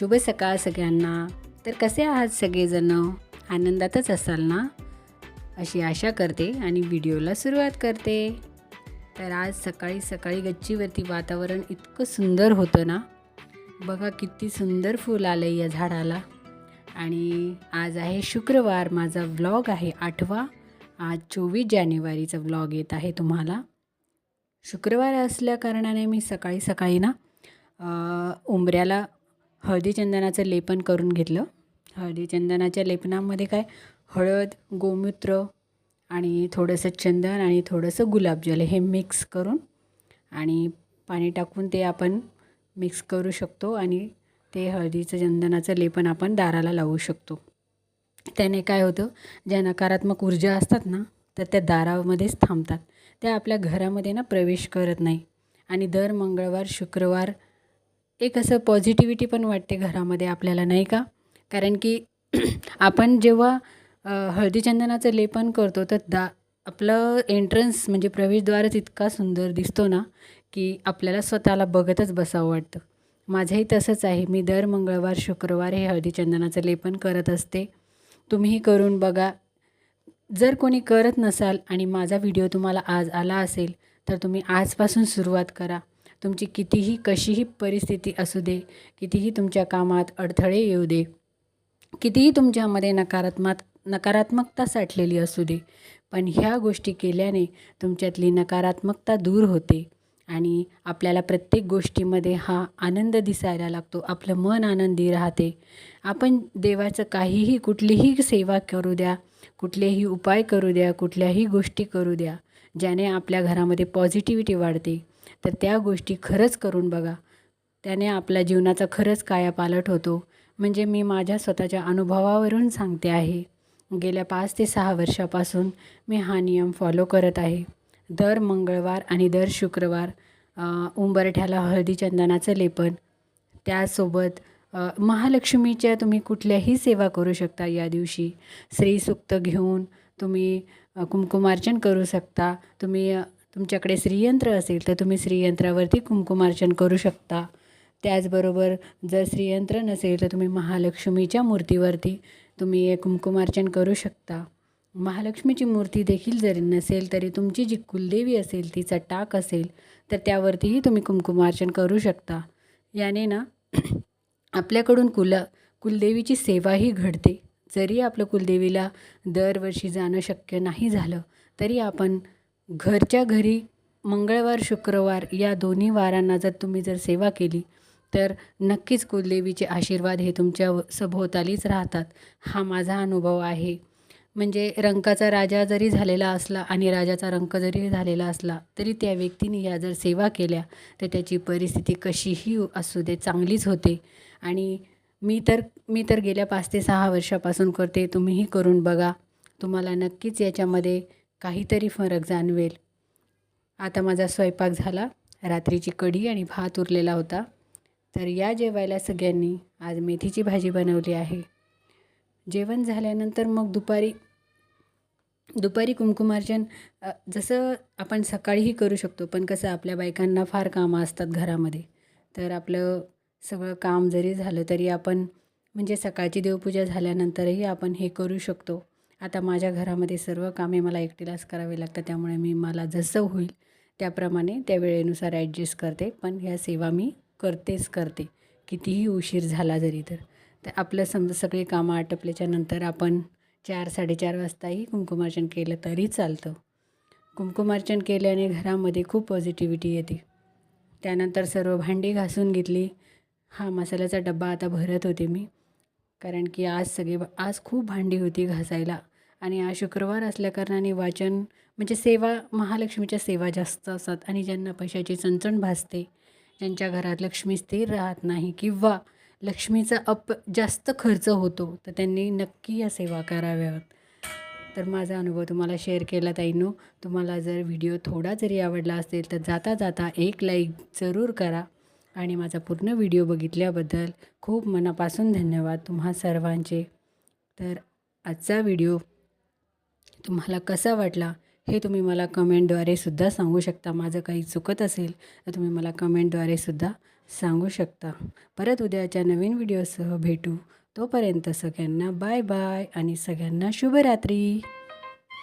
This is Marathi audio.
शुभ सकाळ सगळ्यांना. तर कसे आहात सगळेजण? आनंदातच असाल ना? अशी आशा करते आणि व्हिडिओला सुरुवात करते. तर आज सकाळी सकाळी गच्चीवरती वातावरण इतकं सुंदर होतं ना? बघा किती सुंदर फूल आलं या झाडाला. आणि आज आहे शुक्रवार माझा व्लॉग आहे आठवा. आज चोवीस जानेवारीचा व्लॉग येत आहे तुम्हाला. शुक्रवार असल्या कारणाने मी सकाळी सकाळी ना उंबऱ्याला हळदी चंदनाचं लेपन करून घेतलं. हळदी चंदनाच्या लेपनामध्ये काय? हळद गोमूत्र आणि थोडंसं चंदन आणि थोडंसं गुलाबजल हे मिक्स करून आणि पाणी टाकून ते आपण मिक्स करू शकतो आणि ते हळदीचं चंदनाचं लेपन आपण दाराला लावू शकतो. त्याने काय होतं? ज्या नकारात्मक ऊर्जा असतात ना तर त्या दारामध्येच थांबतात. त्या आपल्या घरामध्ये ना प्रवेश करत नाही. आणि दर मंगळवार शुक्रवार एक असं पॉझिटिव्हिटी पण वाटते घरामध्ये आपल्याला नाही का? कारण की आपण जेव्हा हळदीचंदनाचं हळदी चंदनाचं लेपन करतो तर दा आपलं एंट्रन्स म्हणजे प्रवेशद्वारच इतका सुंदर दिसतो ना की आपल्याला स्वतःला बघतच बसावं वाटतं. माझंही तसंच आहे. मी दर मंगळवार शुक्रवार हे हळदी चंदनाचं लेपन करत असते. तुम्हीही करून बघा. जर कोणी करत नसाल आणि माझा व्हिडिओ तुम्हाला आज आला असेल तर तुम्ही आजपासून सुरुवात करा. तुमची कितीही कशीही परिस्थिती असू दे कितीही तुमच्या कामात अडथळे येऊ दे कितीही तुमच्यामध्ये नकारात्मक नकारात्मकता साठलेली असू दे पण ह्या गोष्टी केल्याने तुमच्यातली नकारात्मकता दूर होते आणि आपल्याला प्रत्येक गोष्टीमध्ये हा आनंद दिसायला लागतो आपलं मन आनंदी राहते. आपण देवाचं काहीही कुठलीही सेवा करू द्या कुठलेही उपाय करू द्या कुठल्याही गोष्टी करू द्या ज्याने आपल्या घरामध्ये पॉझिटिव्हिटी वाढते. तर त्या गोष्टी खरंच करून बघा. त्याने आपल्या जीवनाचा खरंच कायापालट होतो. म्हणजे मी माझ्या स्वतःच्या अनुभवावरून सांगते आहे. गेल्या पाच ते सहा वर्षापासून मी हा नियम फॉलो करत आहे. दर मंगळवार आणि दर शुक्रवार उंबरठ्याला हळदी चंदनाचं लेपन. त्यासोबत महालक्ष्मीच्या तुम्ही कुठल्याही सेवा करू शकता या दिवशी. श्रीसुक्त घेऊन तुम्ही कुमकुमार्चन करू शकता. तुम्ही तुमच्याकडे श्रीयंत्र असेल तर तुम्ही श्रीयंत्रावरती कुंकुमार्चन करू शकता. त्याचबरोबर जर श्रीयंत्र नसेल तर तुम्ही महालक्ष्मीच्या मूर्तीवरती तुम्ही कुमकुमार्चन कुंकुमार्चन करू शकता. महालक्ष्मीची मूर्ती देखील जरी नसेल तरी तुमची जी कुलदेवी असेल तिचा टाक असेल तर त्यावरतीही तुम्ही कुंकुमार्चन करू शकता. याने ना आपल्याकडून कुल कुलदेवीची सेवाही घडते. जरी आपलं कुलदेवीला दरवर्षी जाणं शक्य नाही झालं तरी आपण घरच्या घरी मंगळवार शुक्रवार या दोन्ही वारांना जर तुम्ही जर सेवा केली तर नक्कीच कुलदेवीचे आशीर्वाद हे तुमच्या व- सभोवतालीच राहतात. हा माझा अनुभव आहे. म्हणजे रंकाचा राजा जरी झालेला असला आणि राजाचा रंक जरी झालेला असला तरी त्या व्यक्तीने या जर सेवा केल्या तर त्याची परिस्थिती कशीही असू दे चांगलीच होते. आणि मी तर मी तर गेल्या पाच ते सहा वर्षापासून करते तुम्हीही करून बघा. तुम्हाला नक्कीच याच्यामध्ये काहीतरी फरक जाणवेल. आता माझा स्वयंपाक झाला. रात्रीची कढी आणि भात उरलेला होता. तर या जेवायला सगळ्यांनी आज मेथीची भाजी बनवली आहे. जेवण झाल्यानंतर मग दुपारी दुपारी कुंकुमार्चन जसं आपण सकाळीही करू शकतो पण कसं आपल्या बायकांना फार कामं असतात घरामध्ये. तर आपलं सगळं काम जरी झालं तरी आपण म्हणजे सकाळची देवपूजा झाल्यानंतरही आपण हे करू शकतो. आता माझ्या घरामध्ये सर्व कामे मला एकटीलाच करावी लागतात त्यामुळे मी मला जसं होईल त्याप्रमाणे त्या वेळेनुसार ॲडजस्ट करते. पण ह्या सेवा मी करतेच करते कितीही उशीर झाला जरी तर. तर आपलं समजा सगळी कामं आटपल्याच्या नंतर आपण चार साडेचार वाजताही कुंकुमार्चन केलं तरी चालतं. कुंकुमार्चन केल्याने घरामध्ये खूप पॉझिटिव्हिटी येते. त्यानंतर सर्व भांडी घासून घेतली. हा मसाल्याचा डब्बा आता भरत होते मी. कारण की आज सगळे आज खूप भांडी होती घासायला. आणि आज शुक्रवार असल्याकारणाने वाचन म्हणजे सेवा महालक्ष्मीच्या सेवा जास्त असतात आणि ज्यांना पैशाची चणचण भासते ज्यांच्या घरात लक्ष्मी स्थिर राहत नाही किंवा लक्ष्मीचा अप जास्त खर्च होतो तर त्यांनी नक्की या सेवा कराव्यात. तर माझा अनुभव तुम्हाला शेअर केला ताईनो. तुम्हाला जर व्हिडिओ थोडा जरी आवडला असेल तर जाता जाता एक लाईक जरूर करा. आणि माझा पूर्ण व्हिडिओ बघितल्याबद्दल खूप मनापासून धन्यवाद तुम्हा सर्वांचे. तर आजचा व्हिडिओ तुम्हाला कसा वाटला हे तुम्ही मला कमेंटद्वारे सुद्धा सांगू शकता. माझं काही चुकत असेल तर तुम्ही मला कमेंटद्वारे सुद्धा सांगू शकता. परत उद्याच्या नवीन व्हिडिओसह भेटू. तोपर्यंत सगळ्यांना बाय बाय आणि सगळ्यांना शुभरात्री.